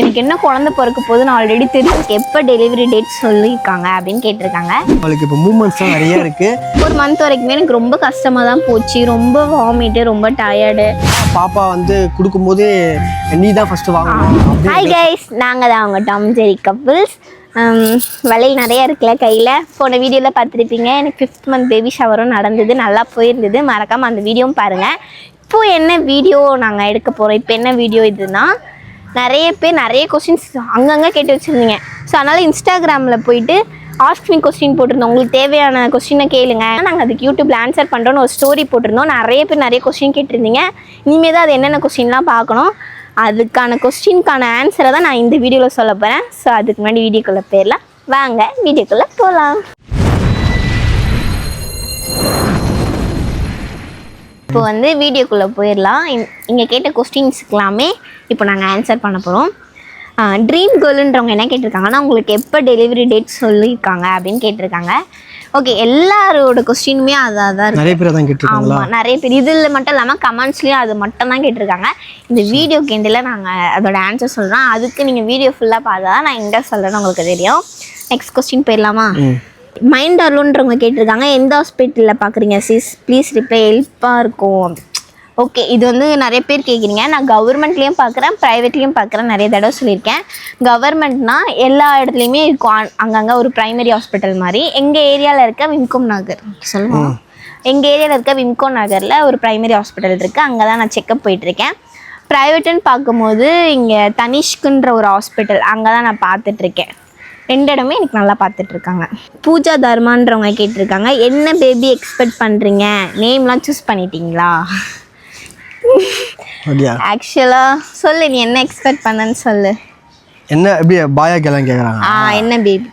எனக்கு என்ன குழந்தை பிறக்க போகுதுன்னு ஆல்ரெடி தெரியும் எப்போ டெலிவரி டேட் சொல்லியிருக்காங்க அப்படின்னு கேட்டிருக்காங்க. அவளுக்கு இப்போ மூமெண்ட்ஸ்லாம் நிறைய இருக்கு. ஒரு மந்த் வரைக்குமே எனக்கு ரொம்ப கஷ்டமாக தான் போச்சு. ரொம்ப வாமிட்டு ரொம்ப டயர்டு பாப்பா வந்து கொடுக்கும்போது நீ தான் ஃபர்ஸ்ட் வாங்கணும் ஹாய் கைஸ் நாங்கள் தான் அவங்க டாம் ஜெரி கப்புள்ஸ் வளையல் நிறைய இருக்குல்ல கையில். போன வீடியோவில் பார்த்துருப்பீங்க. எனக்கு ஃபிஃப்த் மந்த் பேபி ஷவரும் நடந்தது. நல்லா போயிருந்தது. மறக்காமல் அந்த வீடியோவும் பாருங்கள் இப்போ என்ன வீடியோ நாங்கள் எடுக்க போகிறோம் இப்போ என்ன வீடியோ இதுனா நிறைய பேர் நிறைய கொஸ்டின்ஸ் அங்கங்கே கேட்டு வச்சுருந்தீங்க. ஸோ அதனால் இன்ஸ்டாகிராமில் போயிட்டு ஆஸ்க் மீ கொஸ்டின் போட்டிருந்தோம். உங்களுக்கு தேவையான கொஸ்டினை கேளுங்க. நாங்கள் அதுக்கு யூடியூப்ல ஆன்சர் பண்ணுறோன்னு ஒரு ஸ்டோரி போட்டிருந்தோம். நிறைய பேர் நிறைய கொஸ்டின் கேட்டிருந்தீங்க. இனிமேல் தான் அது என்னென்ன கொஸ்டின்லாம் பார்க்கணும் அதுக்கான கொஸ்டினுக்கான ஆன்சரை தான் நான் இந்த வீடியோவில் சொல்ல போகிறேன் ஸோ அதுக்கு முன்னாடி வீடியோக்குள்ளே போயிடலாம். வாங்க வீடியோக்குள்ளே போகலாம். இப்போ வந்து வீடியோக்குள்ளே போயிடலாம். இங்கே கேட்ட கொஸ்டின்ஸுக்கெல்லாமே இப்போ நாங்கள் ஆன்சர் பண்ண போகிறோம் ட்ரீம் கேர்ளுன்றவங்க என்ன கேட்டிருக்காங்கன்னா உங்களுக்கு எப்போ டெலிவரி டேட் சொல்லியிருக்காங்க அப்படின்னு கேட்டிருக்காங்க. ஓகே எல்லாரோட கொஸ்டினுமே அதான் தான் நிறைய பேர் தான் கேட்டிருக்காங்களா? ஆமாம் நிறைய பேர். இதில் மட்டும் இல்லாமல் கமெண்ட்ஸ்லேயும் அது மட்டும் தான் கேட்டிருக்காங்க. இந்த வீடியோ கேண்டில் நாங்கள் அதோட ஆன்சர் சொல்கிறோம் அதுக்கு நீங்கள் வீடியோ ஃபுல்லாக பார்த்தா தான் நான் எங்கே சொல்கிறேன்னு உங்களுக்கு தெரியும். நெக்ஸ்ட் கொஸ்டின் போயிடலாமா? மைண்ட் அலோன்றவங்க கேட்டிருக்காங்க. எந்த ஹாஸ்பிட்டலில் பார்க்குறீங்க சிஸ் ப்ளீஸ் ரிப்ளை ஹெல்ப்பாக இருக்கும். ஓகே இது வந்து நிறைய பேர் கேட்குறீங்க நான் கவர்மெண்ட்லேயும் பார்க்குறேன் ப்ரைவேட்லேயும் பார்க்குறேன் நிறைய தடவை சொல்லியிருக்கேன். கவர்மெண்ட்னா எல்லா இடத்துலையுமே இருக்கும். அங்கங்கே ஒரு ப்ரைமரி ஹாஸ்பிட்டல் மாதிரி. எங்கள் ஏரியாவில் இருக்க விம்கோம் நகர். சொல்லுவோம் எங்கள் ஏரியாவில் இருக்க விம்கோம் நகரில் ஒரு ப்ரைமரி ஹாஸ்பிட்டல் இருக்குது அங்கே தான் நான் செக்கப் போயிட்டுருக்கேன் ப்ரைவேட்டுன்னு பார்க்கும்போது இங்கே தனிஷ்குன்ற ஒரு ஹாஸ்பிட்டல் அங்கே தான் நான் பார்த்துட்ருக்கேன் ரெண்டு இடமே எனக்கு நல்லா பார்த்துட்டு இருக்காங்க பூஜா தர்மான்றவங்க கேட்டிருக்காங்க. என்ன பேபி எக்ஸ்பெக்ட் பண்ணுறீங்க நேம்லாம் சூஸ் பண்ணிட்டீங்களா? ஆக்சுவலாக சொல்லு நீ என்ன எக்ஸ்பெக்ட் பண்ணன்னு சொல்லு. என்ன எப்படி பாயா கேலாம் கேட்குறாங்க ஆ என்ன பேபி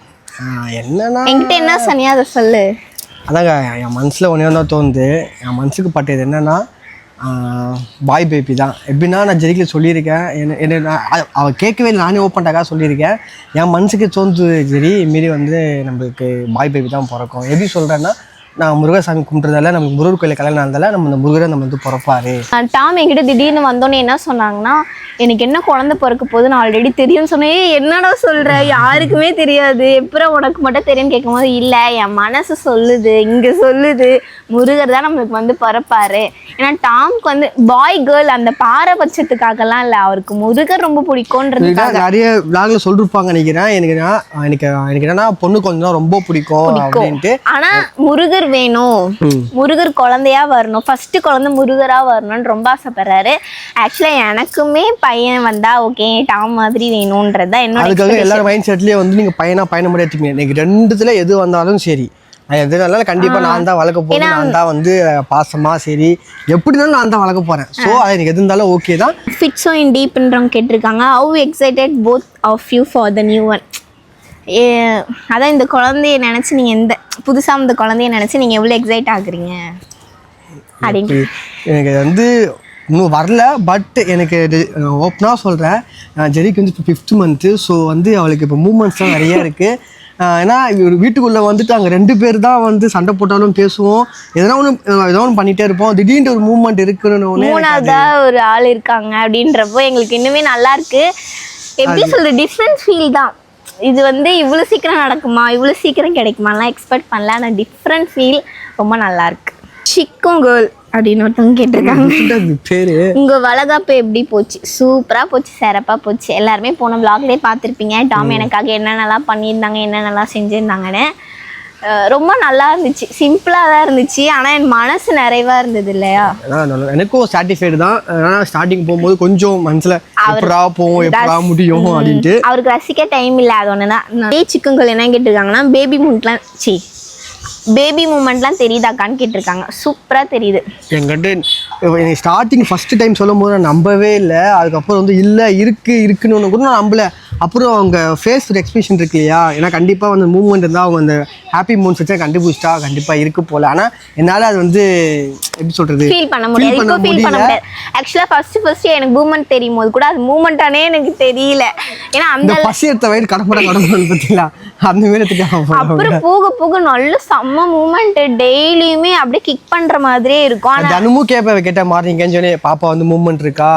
என்னன்னா என்கிட்ட என்ன சொன்னியா அதை சொல்லு. அதாங்க என் மனசில் ஒன்றே தான் தோணுது. என் மனசுக்கு பட்டது என்னன்னா பாய் பேபி தான். எப்படின்னா நான் ஜெரிக்கில் சொல்லியிருக்கேன். என்ன என்ன நான் கேட்கவே இல்லை. நானே ஓப்பன்டாக சொல்லியிருக்கேன். என் மனசுக்கு சோர்ந்து ஜெரி. இதுமாரி வந்து நம்மளுக்கு பாய் பேபி தான் பிறக்கும். எப்படி சொல்கிறேன்னா நான் முருகசாமி கும்பிட்றதால நமக்கு முருகர் கோயிலில் கல்யாணம் ஆனதால நம்ம இந்த முருகரை நம்ம வந்து பிறப்பாரு. டாம் என்கிட்ட திடீர்னு வந்தோன்னே என்ன சொன்னாங்கன்னா எனக்கு என்ன குழந்தை பிறக்க போகுதுன்னு ஆல்ரெடி தெரியும்னு சொன்னேன். "ஏய், என்னடா சொல்ற? யாருக்குமே தெரியாது. எப்பறம் உனக்கு மட்டும் தெரியும்னு கேட்கும்போது இல்லை என் மனசு சொல்லுது. இங்கே சொல்லுது. முருகர் தான் நம்மளுக்கு வந்து பிறப்பாரு. ஏன்னா டாம்க்கு வந்து பாய் கேர்ள் அந்த பாரபட்சத்துக்காகலாம் இல்லை. அவருக்கு முருகர் ரொம்ப பிடிக்கும்ன்றது நிறைய விளாக்ல சொல்லிருப்பாங்க நினைக்கிறேன். எனக்கு எனக்கு எனக்கு என்னன்னா பொண்ணு கொஞ்சம் ரொம்ப பிடிக்கும். அப்படின்ட்டு. ஆனா முருகர் வேணும். முருகர் குழந்தையா வரணும். ஃபர்ஸ்ட் குழந்தை முருகரா வரணும்னு ரொம்ப ஆசைப்படுறாரு. ஆக்சுவலா எனக்குமே பையன் வந்தா ஓகே டாம் மாதிரி வேணும்ன்றது தான் என்னோட அதுக்காக எல்லாரும் மைண்ட் செட்லயே வந்து நீங்க பையனா பையனை மட்டும் எடுத்துக்கீங்க எனக்கு ரெண்டுத்துல எது வந்தாலும் சரி. நான் எதுனாலும் கண்டிப்பா நான் தான் வளர்க்க போறேன். நான் தான் வந்து பாசமா சரி. எப்படி இருந்தாலும் நான் தான் வளர்க்க போறேன். ஸோ அது எனக்கு எது இருந்தாலும் ஓகே தான். ஃபிட்ஸோ இன் டீப்ன்றவங்க கேட்டிருக்காங்க. How excited both of you for the new one அதான் இந்த குழந்தைய நினச்சி நீங்கள் எந்த புதுசாக இந்த குழந்தைய நினச்சி நீங்கள் எவ்வளோ எக்ஸைட் ஆகுறீங்க? அப்படின்னு. எனக்கு வந்து இன்னும் வரல பட் எனக்கு ஓப்பனாக சொல்கிறேன் ஜெரிக்கு வந்து இப்போ ஃபிஃப்த் மந்த்து ஸோ வந்து அவளுக்கு இப்போ மூமெண்ட்ஸ்லாம் நிறைய இருக்குது ஏன்னா இவர் வீட்டுக்குள்ளே வந்துட்டு அங்கே ரெண்டு பேர் தான் வந்து சண்டை போட்டாலும் பேசுவோம். எதனா ஒன்று ஏதோ ஒன்று பண்ணிகிட்டே இருப்போம். திடீர்னு ஒரு மூமெண்ட் இருக்குன்னு ஒன்று மூணாவதா ஒரு ஆள் இருக்காங்க அப்படின்றப்போ எங்களுக்கு இன்னுமே நல்லா இருக்கு. எப்படி சொல்றது டிஃப்ரெண்ட் ஃபீல் தான். இது வந்து இவ்வளோ சீக்கிரம் நடக்குமா? இவ்வளோ சீக்கிரம் கிடைக்குமாலாம் எக்ஸ்பெக்ட் பண்ணல. ஆனால் டிஃப்ரெண்ட் ஃபீல் ரொம்ப நல்லா இருக்கு. சிக்கும் கேர்ள் அப்படின்னு ஒருத்தவங்க கேட்டிருக்காங்க. பேர். உங்க வளகாப்பு எப்படி போச்சு? சூப்பரா போச்சு சிறப்பா போச்சு. எல்லாருமே போன vlogலயே பார்த்துருப்பீங்க. டாம் எனக்காக என்னென்னலாம் பண்ணியிருந்தாங்க என்னென்னலாம் செஞ்சுருந்தாங்கன்னு. ரொம்ப நல்லா இருந்துச்சு. சிம்பிளா தான் இருந்துச்சு. ஆனா என் மனசு நிறைவா இருந்தது இல்லையா? எனக்கும் சாட்டிஸ்ஃபைடு தான். ஆனால் ஸ்டார்டிங் போகும்போது கொஞ்சம் மனசில் எப்படா போவோம் எப்படா முடியும் அப்படின்ட்டு. அவருக்கு ரசிக்க டைம் இல்லை அது ஒன்று தான் ஏ சிக்கன்கள் என்ன கேட்டிருக்காங்கன்னா பேபி மூமெண்ட்லாம் சி பேபி மூமெண்ட்லாம் தெரியுதாக்கான்னு கேட்டிருக்காங்க. சூப்பரா தெரியுது. என்கிட்ட ஸ்டார்டிங் ஃபர்ஸ்ட் டைம் சொல்லும் போது நான் நம்பவே இல்லை. அதுக்கப்புறம் வந்து இல்லை இருக்கு இருக்குன்னு ஒன்று கூட நான் நம்பல. அப்புறம் அவங்க ஃபேஸ் எக்ஸ்பிரஷன் இருக்கு இல்லையா? ஏன்னா கண்டிப்பாக வந்து மூவ்மெண்ட் இருந்தால் அவங்க அந்த ஹாப்பி மூமெண்ட்ஸ் வச்சா கண்டுபிடிச்சிட்டா கண்டிப்பாக இருக்கு போல. ஆனால் என்னால் அது வந்து எப்படி சொல்றது? ஃபீல் பண்ண முடியாது. ஃபீல் பண்ண முடியல. முடியாது. ஆக்சுவலாக ஃபர்ஸ்ட் ஃபர்ஸ்ட் எனக்கு மூமெண்ட் தெரியும் போது கூட அது மூமெண்ட்டானே எனக்கு தெரியல. ஏன்னா அந்த பசி எடுத்த வயிறு கடப்பட கடப்பட பார்த்தீங்களா அந்த எடுத்துட்டு அப்புறம் போக போக நல்ல செம்ம மூமெண்ட் டெய்லியுமே அப்படியே கிக் பண்ற மாதிரியே இருக்கும். ஆனா தினமும் கேட்பேன் கேட்ட மார்னிங் சொல்லி பாப்பா வந்து மூவ்மெண்ட் இருக்கா?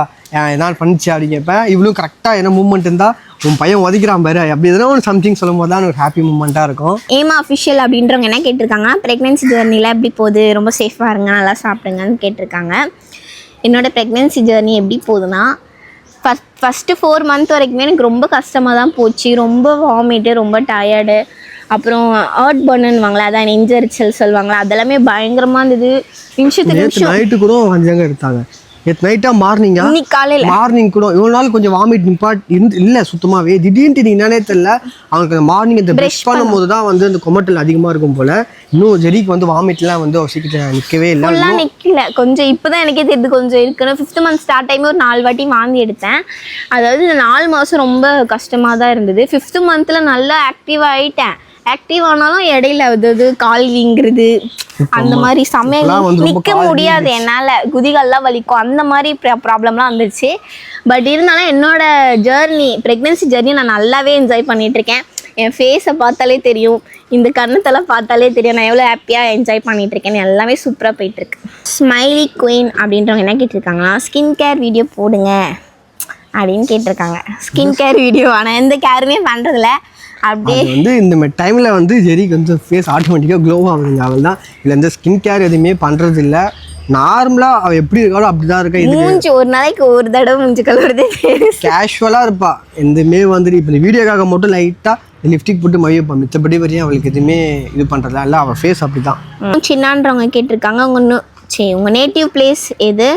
என்னால் பண்ணிச்சு அப்படின்னு கேட்பேன். இவ்வளோ கரெக்டாக என்ன மூமெண்ட் இருந்தால் உன் பையன் உதைக்கிறான் பாரு. அப்படி எதனா ஒரு சம்திங் சொல்லும் போது தான் ஒரு ஹாப்பி மூமெண்ட்டாக இருக்கும். ஏமா அஃபிஷியல் அப்படின்றவங்க என்ன கேட்டிருக்காங்கன்னா ப்ரெக்னென்சி ஜேர்னியில் எப்படி போகுது? ரொம்ப சேஃபாக இருங்க நல்லா சாப்பிடுங்கன்னு கேட்டிருக்காங்க. என்னோட ப்ரெக்னென்சி ஜேர்னி எப்படி போகுதுன்னா ஃபஸ்ட் ஃபஸ்ட்டு ஃபோர் மந்த் வரைக்குமே எனக்கு ரொம்ப கஷ்டமாக தான் போச்சு. ரொம்ப வாமிட்டு ரொம்ப டயர்டு அப்புறம் ஹர்ட் பண்ணுவாங்களே அதான் நெஞ்சரிச்சல் சொல்லுவாங்களே அதெல்லாமே பயங்கரமாக இருந்தது. நிமிஷத்துக்கு நிமிஷம். நைட்டு கூட வந்தாங்க எடுத்தாங்க. நேற்று நைட்டாக மார்னிங்கா காலையில். மார்னிங் கூட இவ்வளோ நாள் கொஞ்சம் வாமிட் நிப்பாட் இருந்து இல்லை சுத்தமாகவே திடீர்னு நீ என்னன்னே தெரியல. அவனுக்கு அந்த மார்னிங் இந்த ப்ரஷ் பண்ணும்போது தான் வந்து அந்த கொமட்டல் அதிகமாக இருக்கும் போல. இன்னும் ஜெரிக்கு வந்து வாமிட்லாம் வந்து சீக்கிரம் நிற்கவே இல்லை. ஃபுல்லாக நிற்கல கொஞ்சம் இப்போ தான் எனக்கே தெரியுது கொஞ்சம் இருக்குன்னு ஃபிஃப்த் மந்த் ஸ்டார்ட் டைம் ஒரு நாலு வாட்டி வாந்தி எடுத்தேன். அதாவது இந்த நாலு மாதம் ரொம்ப கஷ்டமாக தான் இருந்தது ஃபிஃப்த் மந்தில் நல்லா ஆக்டிவ் ஆகிட்டேன் ஆக்டிவ் ஆனாலும் இடையில அது கால் வீங்குறது அந்த மாதிரி ரொம்ப நிற்க முடியாது என்னால். குதிகால்லாம் வலிக்கும். அந்த மாதிரி ப்ராப்ளம்லாம் வந்துருச்சு. பட் இருந்தாலும் என்னோட ஜேர்னி ப்ரெக்னென்சி ஜேர்னி நான் நல்லாவே என்ஜாய் பண்ணிட்டு இருக்கேன் என் ஃபேஸை பார்த்தாலே தெரியும். இந்த கண்ணத்தெல்லாம் பார்த்தாலே தெரியும். நான் எவ்வளோ ஹாப்பியாக என்ஜாய் பண்ணிட்டு இருக்கேன் எல்லாமே சூப்பராக போயிட்டுருக்கு. ஸ்மைலி குயின் அப்படின்றவங்க என்ன கேட்டிருக்காங்கன்னா ஸ்கின் கேர் வீடியோ போடுங்க அப்படின்னு கேட்டிருக்காங்க. ஸ்கின் கேர் வீடியோ ஆனால் எந்த கேருமே பண்ணுறதில்ல அப்படியே வந்து இந்த மாதிரி டைமில் வந்து ஜெரிக்கு வந்து ஃபேஸ் ஆட்டோமேட்டிக்காக க்ளோ ஆகுதுங்க. அவள் தான். இதில் எந்த ஸ்கின் கேர் எதுவுமே பண்ணுறது இல்லை நார்மலாக அவள் எப்படி இருக்காளோ அப்படி தான் இருக்கா மூஞ்சி ஒரு நாளைக்கு ஒரு தடவை மூஞ்சி கழுவுறதே. கேஷுவலாக இருப்பா. எதுவுமே வந்துட்டு இப்போ இந்த வீடியோக்காக மட்டும் லைட்டாக லிப்ஸ்டிக் போட்டு மையப்பா மித்தபடி வரையும் அவளுக்கு எதுவுமே இது பண்ணுறதா இல்லை. அவள் ஃபேஸ் அப்படி தான் சின்னான்றவங்க கேட்டிருக்காங்க. உங்கள் நு சரி உங்கள் நேட்டிவ் பிளேஸ் எது?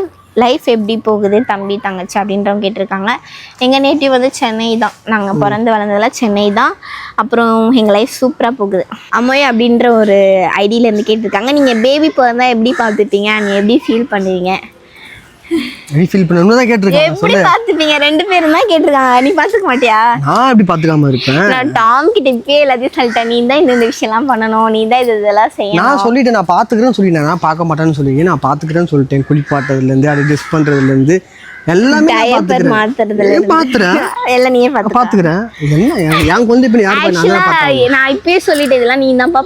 லைஃப் எப்படி போகுது தம்பி தங்கச்சி அப்படின்றவங்க கேட்டிருக்காங்க. எங்கள் நேட்டிவ் வந்து சென்னை தான். நாங்கள் பிறந்து வளர்ந்ததெல்லாம் சென்னை தான். அப்புறம் எங்கள் லைஃப் சூப்பராக போகுது. அம்மாய் அப்படின்ற ஒரு ஐடியிலேருந்து கேட்டிருக்காங்க. நீங்கள் பேபி பிறந்தா எப்படி பார்த்துப்பீங்க? நீ எப்படி ஃபீல் பண்ணுவீங்க? ரீஃபில் பண்ணணும்னு தான் கேட்டிருக்காங்க. எப்படி பார்த்துப்பீங்க ரெண்டு பேரும் தான் கேட்டிருக்காங்க. நீ பார்த்துக்க மாட்டியா? நான் எப்படி பார்த்துக்காம இருப்பேன்? நான் டாம் கிட்ட இப்பயே எல்லாத்தையும் சொல்லிட்டேன். நீ தான் இந்த விஷயம்லாம் பண்ணணும். நீ தான் இது இதெல்லாம் செய்யணும். நான் சொல்லிட்டேன். நான் பார்த்துக்கிறேன்னு சொல்லிட்டேன். நான் பார்க்க மாட்டேன்னு சொல்லி நான் பார்த்துக்கிறேன்னு சொல்லிட்டேன். குளிப்பாட்டுறதுலேருந்து அது டிஸ் பண்ணுறதுலேருந்து எல்லாமே நான் டயப்பர் மாத்துறதுல பார்த்துறேன் எல்லாம் நீயே என்ன? இப்போ யார் நான் ஆக்சுவலா இப்பயே சொல்லிட்டேன் இதெல்லாம் நீ தான்ப்பா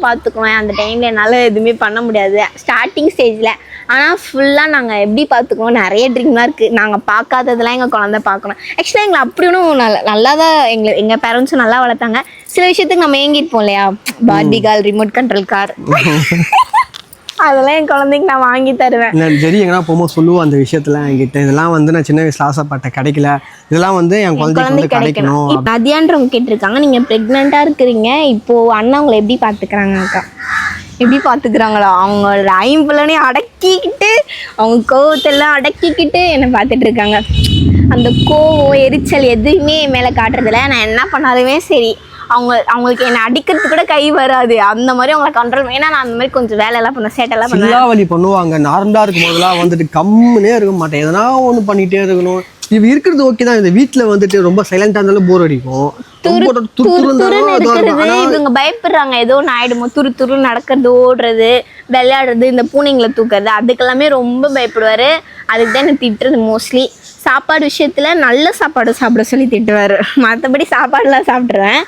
அந்த டைம்ல என்னால் எதுவுமே பண்ண முடியாது. ஸ்டார்டிங் ஸ்டேஜில் ஆனால் ஃபுல்லாக நாங்கள் எப்படி பார்த்துக்குவோம் நிறைய ட்ரீம்லாம் இருக்குது நாங்கள் பார்க்காததெல்லாம் எங்கள் குழந்தை பார்க்கணும் ஆக்சுவலாக எங்களை அப்படி ஒன்றும் நல்லா தான் எங்களை எங்கள் பேரண்ட்ஸும் நல்லா வளர்த்தாங்க. சில விஷயத்துக்கு நம்ம ஏங்கிருப்போம் இல்லையா? பார்பி கால் ரிமோட் கண்ட்ரோல் கார் அதெல்லாம் என் குழந்தைக்கு நான் வாங்கி தருவேன். நான் ஜெரி எங்கன்னா போகும்போது சொல்லுவோம் அந்த விஷயத்துல என்கிட்ட. இதெல்லாம் வந்து நான் சின்ன வயசுல ஆசைப்பட்டேன் கிடைக்கல. இதெல்லாம் வந்து என் குழந்தைக்கு வந்து கிடைக்கணும் மதியான்றவங்க கேட்டிருக்காங்க. நீங்க பிரெக்னெண்டா இருக்கிறீங்க. இப்போ அண்ணா உங்களை எப்படி பாத்துக்கிறாங்க அக்கா? எப்படி பாத்துக்கிறாங்களா அவங்க ஐம்புலனையும் அடக்கிக்கிட்டு அவங்க கோவத்தெல்லாம் அடக்கிக்கிட்டு என்னை பார்த்துட்டு இருக்காங்க. அந்த கோவம் எரிச்சல் எதுவுமே என் மேலே காட்டுறதில்ல. நான் என்ன பண்ணாலுமே சரி. அவங்க அவங்களுக்கு என்னை அடிக்கிறதுக்கு கூட கை வராது. அந்த மாதிரி அவங்கள கண்ட்ரோல் ஏன்னா நான் அந்த மாதிரி கொஞ்சம் வேலையெல்லாம் பண்ண சேட்டெல்லாம் பண்ணுவேன். சில்லாவலி பண்ணுவாங்க. நார்மலா இருக்கும் போதெல்லாம் வந்துட்டு கம்முனே இருக்க மாட்டேன். எதனா ஒண்ணு பண்ணிட்டே இருக்கணும். இவ இருக்கிறது ஓகே தான். இந்த வீட்ல வந்துட்டு ரொம்ப சைலண்டா இருந்தாலும் போர் அடிக்கும். இவங்க பயப்படுறாங்க. ஏதோ ஒன்று ஆயிடுமோ துரு துரு நடக்கிறது ஓடுறது விளையாடுறது இந்த பூனைங்களை தூக்குறது அதுக்கெல்லாமே ரொம்ப பயப்படுவாரு. அதுக்கு தான் என்ன திட்டுறது மோஸ்ட்லி சாப்பாடு விஷயத்துல நல்ல சாப்பாடு சாப்பிட சொல்லி திட்டுவாரு. மற்றபடி சாப்பாடுலாம் சாப்பிட்ருவேன்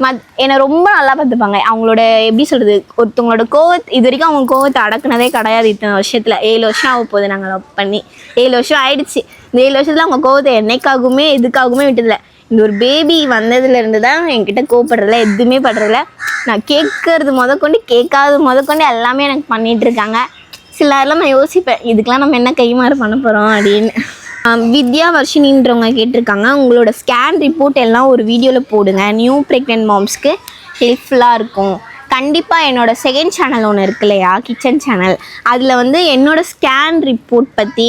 மத் என்னை ரொம்ப நல்லா பார்த்துப்பாங்க. அவங்களோட எப்படி சொல்றது ஒருத்தவங்களோட கோவத் இது வரைக்கும் அவங்க கோவத்தை அடக்குனதே கிடையாது இத்தனை வருஷத்துல. ஏழு வருஷம் ஆக போகுது நாங்கள் லவ் பண்ணி. ஏழு வருஷம் ஆயிடுச்சு. இந்த ஏழு வருஷத்துல அவங்க கோவத்தை என்னைக்காகவுமே எதுக்காகவுமே விட்டதில்ல. இந்த ஒரு பேபி வந்ததுல இருந்து தான் என்கிட்ட கோவப்படுறதில்ல எதுவுமே படுறதில்ல. நான் கேட்கறது முதற்கொண்டு கேட்காத கொண்டு எல்லாமே எனக்கு பண்ணிட்டு இருக்காங்க. சில நேரம்லாம் நான் யோசிப்பேன் இதுக்கெல்லாம் நம்ம என்ன கைமாறு பண்ண போகிறோம் அப்படின்னு. வித்யா வர்ஷினின்றவங்க கேட்டிருக்காங்க. உங்களோட ஸ்கேன் ரிப்போர்ட் எல்லாம் ஒரு வீடியோவில் போடுங்க. நியூ ப்ரெக்னென்ட் மாம்ஸ்க்கு ஹெல்ப்ஃபுல்லாக இருக்கும். கண்டிப்பாக என்னோடய செகண்ட் சேனல் ஒன்று இருக்கு இல்லையா? கிச்சன் சேனல் அதில் வந்து என்னோடய ஸ்கேன் ரிப்போர்ட் பற்றி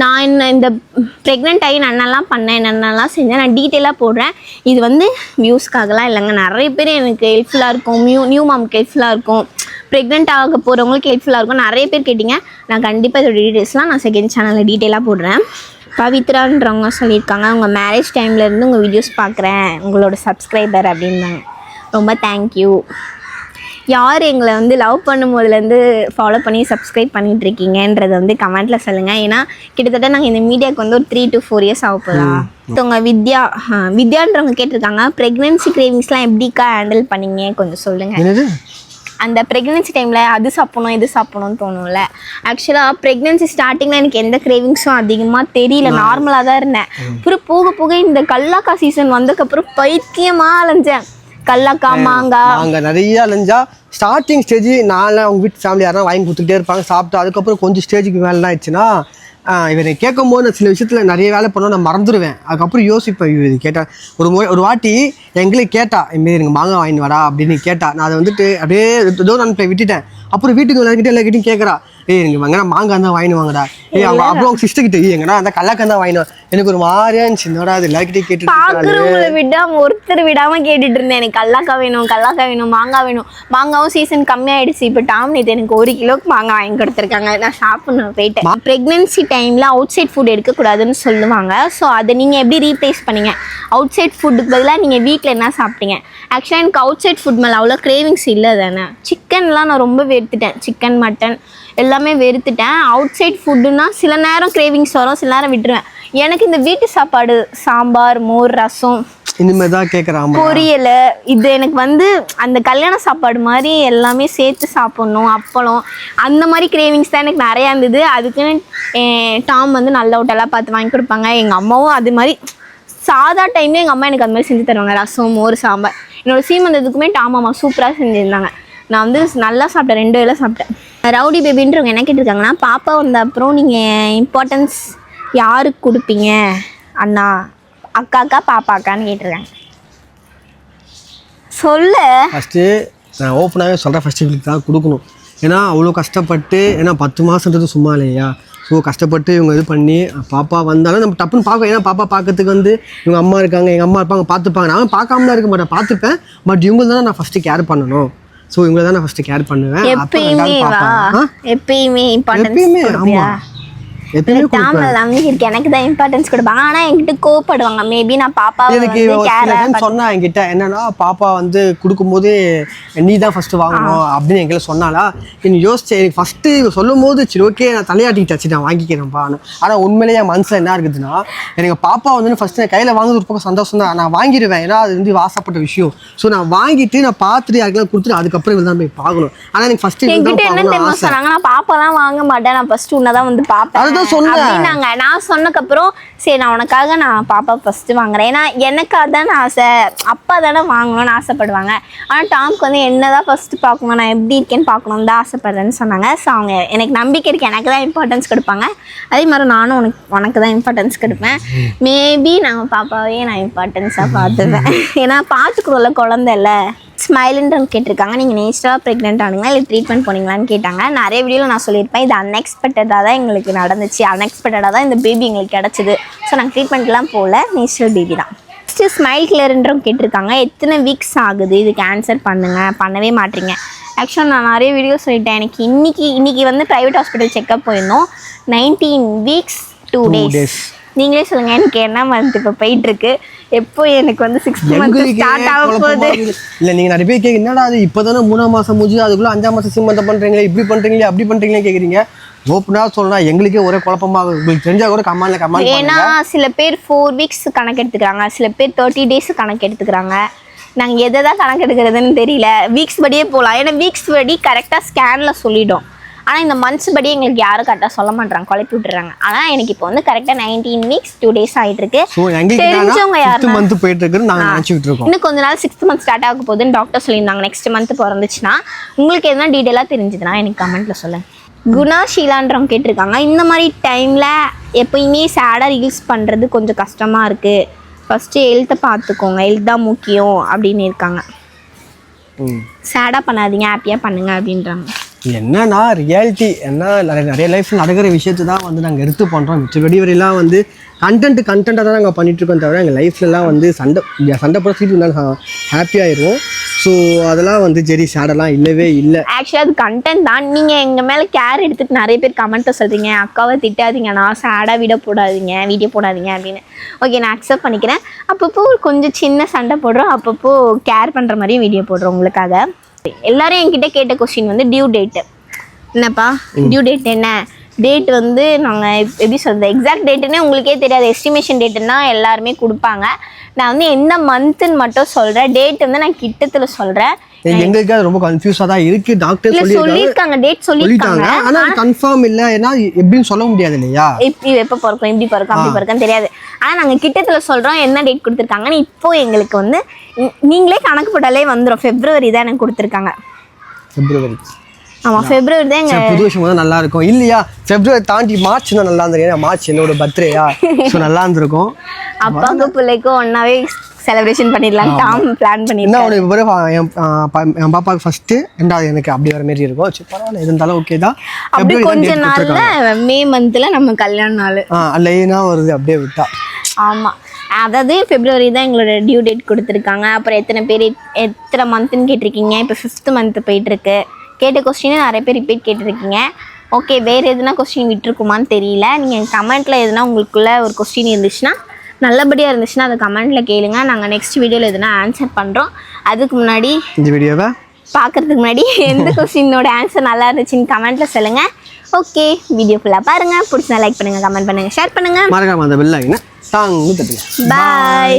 நான் என்ன இந்த ப்ரெக்னென்ட் ஆகி நான் பண்ணேன் என்னென்னலாம் செஞ்சேன் நான் டீட்டெயிலாக போடுறேன். இது வந்து வியூஸ்க்காகலாம் இல்லைங்க. நிறைய பேர் எனக்கு ஹெல்ப்ஃபுல்லாக இருக்கும். நியூ நியூ மாமுக்கு ஹெல்ப்ஃபுல்லாக இருக்கும். ப்ரெக்னென்ட் ஆக போகிறவங்களுக்கு ஹெல்ப்ஃபுல்லாக இருக்கும். நிறைய பேர் கேட்டிங்க. நான் கண்டிப்பாக இதோட டீட்டெயில்ஸ்லாம் நான் செகண்ட் சேனலில் டீட்டெயிலாக போடுறேன். பவித்ரான்றவங்க சொல்லியிருக்காங்க. உங்கள் மேரேஜ் டைம்லேருந்து உங்கள் வீடியோஸ் பார்க்குறேன். உங்களோட சப்ஸ்கிரைபர் அப்படின்னாங்க ரொம்ப தேங்க்யூ யார் எங்களை வந்து லவ் பண்ணும்போதுலேருந்து ஃபாலோ பண்ணி சப்ஸ்கிரைப் பண்ணிட்டு இருக்கீங்கன்றதை வந்து கமெண்ட்டில் சொல்லுங்கள் ஏன்னா கிட்டத்தட்ட நாங்கள் இந்த மீடியாவுக்கு வந்து ஒரு த்ரீ டு ஃபோர் இயர்ஸ் ஆக போதா ஒருத்தவங்க வித்யா வித்யான்றவங்க கேட்டிருக்காங்க. ப்ரெக்னென்சி கிரேவிங்ஸ்லாம் எப்படிக்கா ஹேண்டில் பண்ணீங்க? கொஞ்சம் சொல்லுங்கள் அந்த ப்ரெக்னென்சி டைமில் அது சாப்பிடணும் இது சாப்பிடணும்னு தோணும்ல. ஆக்சுவலாக ப்ரெக்னென்சி ஸ்டார்டிங்கில் எனக்கு எந்த கிரேவிங்ஸும் அதிகமாக தெரியல. நார்மலாக தான் இருந்தேன். அப்புறம் போக போக இந்த கல்லாக்கா சீசன் வந்ததுக்கப்புறம் பைத்தியமாக அலைஞ்சேன். கல்லாக்கா மாங்காய். நாங்கள் நிறைய அலைஞ்சா ஸ்டார்டிங் ஸ்டேஜ் நான்லாம் அவங்க வீட்டு ஃபேமிலி யாரும் வாங்கி கொடுத்துட்டே இருப்பாங்க சாப்பிட்டு அதுக்கப்புறம் கொஞ்சம் ஸ்டேஜுக்கு மேலே ஆயிடுச்சுன்னா இவரை கேட்கும் போது நான் சில விஷயத்தில் நிறைய வேலை பண்ணோம் நான் மறந்துடுவேன். அதுக்கப்புறம் யோசிப்பேன். இது கேட்டா ஒரு ஒரு வாட்டி எங்களுக்கு கேட்டா இதுமாரி எனக்கு மாங்காய் வாங்கி வாடா அப்படின்னு கேட்டா நான் அதை வந்துட்டு அப்படியே ஏதோ நான் போய் விட்டுட்டேன். அப்புறம் வீட்டுக்கு எல்லாருக்கிட்டே எல்லாருக்கிட்டையும் கேட்குறா ஏய் எனக்கு வாங்கினா மாங்காய் தான் வாங்கிட்டு வாங்கடா. ஏய் அவங்க அப்புறம் அவங்க சிஸ்டர் கிட்ட "ஏய், எங்கடா அந்த கல்லாக்கா தான் வாங்கினோம் எனக்கு ஒரு மாதிரியா இருந்துச்சு. என்னடா அது எல்லாருக்கிட்டையும் கேட்டுட்டு இருக்காளே." பார்க்குறவங்கள விடாம ஒருத்தர் விடாம கேட்டுட்டு இருந்தேன். எனக்கு கல்லாக்காய் வேணும் கல்லாக்காய் வேணும் மாங்காய் வேணும். மாங்காவும் சீசன் கம்மியாயிடுச்சு. இப்போ டாம் இது எனக்கு ஒரு கிலோக்கு மாங்காய் வாங்கி கொடுத்துருக்காங்க. நான் சாப்பிடணும் போயிட்டேன். ப்ரெக்னென்சி டைமில் அவுட் சைட் ஃபுட் எடுக்கக்கூடாதுன்னு சொல்லுவாங்க. ஸோ அதை நீங்கள் எப்படி ரீப்ளேஸ் பண்ணீங்க? அவுட் சைட் ஃபுட்டுக்கு பதிலாக நீங்கள் வீட்டில் என்ன சாப்பிட்டீங்க? ஆக்சுவலாக எனக்கு அவுட் சைட் ஃபுட் மேலே அவ்வளோ கிரேவிங்ஸ் இல்லை தானே. சிக்கன்லாம் நான் ரொம்ப வெறுத்துட்டேன். சிக்கன் மட்டன் எல்லாமே வெறுத்துட்டேன். அவுட் சைட் ஃபுட்டுனா சில நேரம் கிரேவிங்ஸ் வரும் சில நேரம் விட்டுருவேன். எனக்கு இந்த வீட்டு சாப்பாடு சாம்பார் மோர் ரசம் பொரியல் இது எனக்கு வந்து அந்த கல்யாண சாப்பாடு மாதிரி எல்லாமே சேர்த்து சாப்பிட்ணும் அப்பளம் அந்த மாதிரி கிரேவிங்ஸ் தான் எனக்கு நிறையா இருந்தது. அதுக்குன்னு டாம் வந்து நல்ல ஹோட்டலாக பார்த்து வாங்கி கொடுப்பாங்க. எங்கள் அம்மாவும் அது மாதிரி சாதா டைம்ல எங்கள் அம்மா எனக்கு அது மாதிரி செஞ்சு தருவாங்க. ரசம் மோர் சாம்பார். என்னோட சீமந்தத்துக்குமே டாம் அம்மா சூப்பராக செஞ்சுருந்தாங்க. நான் வந்து நல்லா சாப்பிட்டேன் ரெண்டு வேளை சாப்பிட்டேன். ரவுடி பேபின்றவங்க என்ன கேட்டிருக்காங்கன்னா பாப்பா வந்த அப்புறம் நீங்கள் இம்பார்ட்டன்ஸ் யாருக்கு கொடுப்பீங்க? அண்ணா அக்காக்கா பாப்பாக்கான்னு கேட்டிருக்காங்க. சொல்ல. ஃபஸ்ட்டு நான் ஓப்பனாகவே சொல்கிறேன் ஃபஸ்ட்டு இவங்களுக்கு தான் கொடுக்கணும். ஏன்னா அவ்வளோ கஷ்டப்பட்டு ஏன்னா பத்து மாதன்றது சும்மா இல்லையா? ஸோ கஷ்டப்பட்டு இவங்க இது பண்ணி பாப்பா வந்தாலும் நம்ம டப்புன்னு பார்க்க ஏன்னா பாப்பா பார்க்கறதுக்கு வந்து இவங்க அம்மா இருக்காங்க எங்கள் அம்மா இருப்பாங்க பார்த்துப்பாங்க. நான் பார்க்காமலாம் இருக்க மாட்டேன். பார்த்துப்பேன். பட் இவங்க தானே நான் ஃபஸ்ட்டு கேர் பண்ணணும். ஸோ இவங்களை தான் நான் ஃபஸ்ட்டு கேர் பண்ணுவேன். எப்பயுமே? எப்பயுமே எப்பயுமே ஆமாம் எப்பயுமே டாம்ல நம்பிக்கை இருக்கு எனக்கு தான் இம்பார்ட்டன்ஸ் கொடுப்பாங்க. ஆனா என்கிட்ட கோவப்படுவாங்க. மேபி நான் பாப்பாவை எனக்கு சொன்னா என்கிட்ட என்னன்னா பாப்பா வந்து கொடுக்கும்போது நீ தான் ஃபர்ஸ்ட் வாங்கணும் அப்படின்னு எங்களை சொன்னாலா நீ யோசிச்சேன். எனக்கு ஃபர்ஸ்ட் சொல்லும் போது சரி ஓகே நான் தலையாட்டிட்டாச்சு நான் வாங்கிக்கிறேன்ப்பா. ஆனா உண்மையிலேயே என் மனசுல என்ன இருக்குதுன்னா எனக்கு பாப்பா வந்து ஃபர்ஸ்ட் கையில வாங்குறது ஒரு பக்கம் சந்தோஷம் தான். நான் வாங்கிடுவேன். ஏன்னா அது வந்து வாசப்பட்ட விஷயம். ஸோ நான் வாங்கிட்டு நான் பார்த்துட்டு யாருக்கெல்லாம் கொடுத்துட்டு அதுக்கப்புறம் இவள் தான் போய் பார்க்கணும். ஆனா எனக்கு ஃபர்ஸ்ட் என்ன சொன்னாங்க? நான் பாப்பாலாம் வாங்க மாட்டேன். நான் ஃபர்ஸ்ட் உன்னதான் வந்து பாப்பேன். அப்படின்னாங்க. நான் சொன்னக்கப்புறம் சரி நான் உனக்காக நான் பாப்பா ஃபர்ஸ்ட் வாங்குறேன். ஏன்னா எனக்காக தானே ஆசை. அப்பா தானே வாங்கணும்னு ஆசைப்படுவாங்க. ஆனா டாம்க்கு வந்து என்னதான் ஃபர்ஸ்ட் பார்க்கணும் நான் எப்படி இருக்கேன்னு பார்க்கணும் தான் ஆசைப்படுறேன்னு சொன்னாங்க. ஸோ அவங்க எனக்கு நம்பிக்கை இருக்கு. எனக்கு தான் இம்பார்ட்டன்ஸ் கொடுப்பாங்க. அதே மாதிரி நானும் உனக்கு உனக்கு தான் இம்பார்ட்டன்ஸ் கொடுப்பேன். மேபி நான் பாப்பாவே நான் இம்பார்ட்டன்ஸாக பார்த்துப்பேன். ஏன்னா பார்த்துக்குறோம்ல குழந்தை இல்லை. ஸ்மைலுன்றவங்க கேட்டிருக்காங்க. நீங்கள் நேச்சுரலாக ப்ரெக்னென்ட் ஆனீங்களா இல்லை ட்ரீட்மெண்ட் போனீங்களான்னு கேட்டாங்க. நிறைய வீடியோவில் நான் சொல்லியிருப்பேன். இது அன்எக்ஸ்பெக்டடாக தான் எங்களுக்கு நடந்துச்சு. அன்எக்ஸ்பெக்டடாக தான் இந்த பேபி எங்களுக்கு கிடச்சிது. ஸோ நாங்கள் ட்ரீட்மெண்ட்லாம் போகல. நேச்சுரல் பேபி தான். நெக்ஸ்ட்டு ஸ்மைல் கிளியர்ன்றவங்க கேட்டிருக்காங்க. எத்தனை வீக்ஸ் ஆகுது? இதுக்கு ஆன்சர் பண்ணுங்கள் பண்ணவே மாட்டீங்க. ஆக்சுவலாக நான் நிறைய வீடியோ சொல்லிட்டேன். எனக்கு இன்னைக்கு இன்னைக்கு வந்து ப்ரைவேட் ஹாஸ்பிட்டல் செக்அப் போயிருந்தோம். Nineteen weeks two days. நீங்களே சொல்லுங்கள் எனக்கு என்ன மந்த் இப்போ போயிட்டுருக்கு எப்போ எனக்கு வந்து சிக்ஸ்த் மந்த் ஸ்டார்ட் ஆக போகுது. இல்ல நீங்க நிறைய பேர் கேட்க என்னடா அது இப்பதானே மூணாம் மாசம் முடிஞ்சு அதுக்குள்ள அஞ்சாம் மாசம் சீமந்தம் பண்றீங்களே இப்படி பண்றீங்களே அப்படி பண்றீங்களே கேக்குறீங்க. ஓப்பனா சொல்லனா எங்களுக்கே ஒரே குழப்பமா இருக்கு. உங்களுக்கு தெரிஞ்சா கூட கமாண்ட்ல கமாண்ட் ஏன்னா சில பேர் ஃபோர் வீக்ஸ் கணக்கு எடுத்துக்கிறாங்க சில பேர் தேர்ட்டி டேஸ் கணக்கு எடுத்துக்கிறாங்க. நாங்கள் எதை தான் கணக்கு எடுக்கிறதுன்னு தெரியல. வீக்ஸ் படியே போகலாம் ஏன்னா வீக்ஸ் படி கரெக்டாக ஸ்கேனில் சொல்லிடும் ஆனால் இந்த மந்த்ஸ் படி எங்களுக்கு யாரும் கரெக்டாக சொல்ல மாட்டாங்க குழப்பி விட்டுறாங்க. ஆனால் எனக்கு இப்போ வந்து கரெக்டாக நைன்டீன் வீக்ஸ் டூ டேஸ் ஆகிட்டு இருக்கு தெரிஞ்சவங்க யாருன்னா மந்த் போயிட்டு இருக்கோம். இன்னும் கொஞ்ச நாள் சிக்ஸ்த் மந்த் ஸ்டார்ட் ஆக போகுதுன்னு டாக்டர் சொல்லியிருந்தாங்க. நெக்ஸ்ட் மந்த் பிறந்துச்சுன்னா உங்களுக்கு எதனா டீட்டெயிலாக தெரிஞ்சுதுன்னா எனக்கு கமெண்ட்டில் சொல்லுங்க. குணா ஷீலான்றவங்க கேட்டிருக்காங்க. இந்த மாதிரி டைமில் எப்பயுமே சேடாக ரீல்ஸ் பண்ணுறது கொஞ்சம் கஷ்டமாக இருக்குது ஃபஸ்ட்டு ஹெல்த்தை பார்த்துக்கோங்க. ஹெல்த் தான் முக்கியம் அப்படின்னு இருக்காங்க. சேடாக பண்ணாதீங்க. ஹாப்பியாக பண்ணுங்க அப்படின்றாங்க. என்னன்னா ரியாலிட்டி என்ன நிறைய நிறைய லைஃப்பில் நடக்கிற விஷயத்தை தான் வந்து நாங்கள் எடுத்து பண்ணுறோம் மிச்சபடி வரையெல்லாம் வந்து கண்டென்ட் கண்டென்ட்டாக தான் நாங்கள் பண்ணிட்டுருக்கோம் தவிர எங்கள் லைஃப்லலாம் வந்து சண்டை சண்டை போட சீட்டு இருந்தாலும் ஹாப்பியாயிரும் ஸோ அதெல்லாம் வந்து சரி சேடெல்லாம் இல்லவே இல்லை. ஆக்சுவலாக அது கண்டென்ட் தான். நீங்கள் எங்கள் மேலே கேர் எடுத்துட்டு நிறைய பேர் கமெண்ட்டை சொல்கிறீங்க அக்காவை திட்டாதீங்க நான் சேடாக விட போடாதீங்க வீடியோ போடாதீங்க அப்படின்னு. ஓகே நான் அக்செப்ட் பண்ணிக்கிறேன். அப்பப்போ கொஞ்சம் சின்ன சண்டை போடுறோம். அப்பப்போ கேர் பண்ணுற மாதிரியும் வீடியோ போடுறோம் உங்களுக்காக. எல்லாரும் என்கிட்ட கேட்ட கொஸ்டின் வந்து டியூ டேட்டு என்னப்பா? டியூ டேட் என்ன? டேட் வந்து நாங்கள் எப்படி சொல்கிறது எக்ஸாக்ட் டேட்டுன்னே உங்களுக்கே தெரியாது. எஸ்டிமேஷன் டேட்டுன்னா எல்லாருமே கொடுப்பாங்க. நான் வந்து என்ன மந்த்துன்னு மட்டும் சொல்கிறேன் டேட் வந்து நான் கிட்டத்தில் சொல்கிறேன் எங்களுக்கு அது ரொம்ப கன்ஃபியூஸாக தான் இருக்கு. டாக்டர் சொல்லியிருக்காங்க. டேட் சொல்லிட்டாங்க. சொல்லியிருக்காங்க ஆனா கன்ஃபார்ம் இல்ல. ஏன்னா எப்படின்னு சொல்ல முடியாது இல்லையா? எப்போ பிறக்கும்? இப்படி பிறக்கும்? அப்படி பிறக்கும் தெரியாது. ஆனால் நாங்கள் கிட்டத்தில் சொல்கிறோம் என்ன டேட் கொடுத்துருக்காங்கன்னு. இப்போ எங்களுக்கு வந்து நீங்களே கணக்கு போட்டாலே வந்துடும் ஃபெப்ரவரி தான் எனக்கு கொடுத்துருக்காங்க. பிப்ரவரி ஆமாம் ஃபெப்ரவரி தான் எங்கள் புது வருஷம் தான் நல்லா இருக்கும் இல்லையா பிப்ரவரி தாண்டி மார்ச் தான் நல்லா இருந்திருக்கும் மார்ச் என்னோட பர்த்டேயா ஸோ நல்லா இருந்திருக்கும் அப்பாவுக்கும் பிள்ளைக்கும் ஒன்றாவே செலிப்ரேஷன் பண்ணிடலாம் டாம் பிளான் என்ன பண்ணிருக்கேன் உனக்கு பிறகு என் பாப்பாவுக்கு ஃபர்ஸ்ட் ரெண்டாவது எனக்கு அப்படி வர மாதிரி இருக்கும். சரி பரவாயில்ல இருந்தாலும் ஓகே தான். அப்படி கொஞ்ச நாள்ல. மே மந்த்ல நம்ம கல்யாண நாள். ஆ லைனாக வருது அப்படியே விட்டா. ஆமாம் அதாவது பிப்ரவரி தான் எங்களோட டியூ டேட் கொடுத்துருக்காங்க. அப்புறம் எத்தனை பேர் எத்தனை மந்த்துன்னு கேட்டிருக்கீங்க. இப்போ ஃபிஃப்த் மந்த் போயிட்டுருக்கு கேட்ட கொஸ்டினை நிறைய பேர் ரிப்பீட் கேட்டிருக்கீங்க. ஓகே வேறு எதுனா கொஸ்டின் விட்டுருக்குமான்னு தெரியல. நீங்கள் கமெண்ட்டில் எதுனா உங்களுக்குள்ள ஒரு கொஸ்டின் இருந்துச்சுன்னா நல்லபடியாக இருந்துச்சுன்னா அதை கமெண்ட்டில் கேளுங்க. நாங்கள் நெக்ஸ்ட் வீடியோவில் எதுனா ஆன்சர் பண்ணுறோம் அதுக்கு முன்னாடி இந்த வீடியோவை பார்க்கறதுக்கு முன்னாடி எந்த கொஸ்டினோட ஆன்சர் நல்லா இருந்துச்சுன்னு கமெண்ட்டில் சொல்லுங்கள் ஓகே வீடியோ ஃபுல்லாக பாருங்கள் பிடிச்சா லைக் பண்ணுங்கள் கமெண்ட் பண்ணுங்கள் ஷேர் பண்ணுங்கள் மறக்காம அந்த பெல் ஆகினா தாங்க தட்டுங்க. பாய்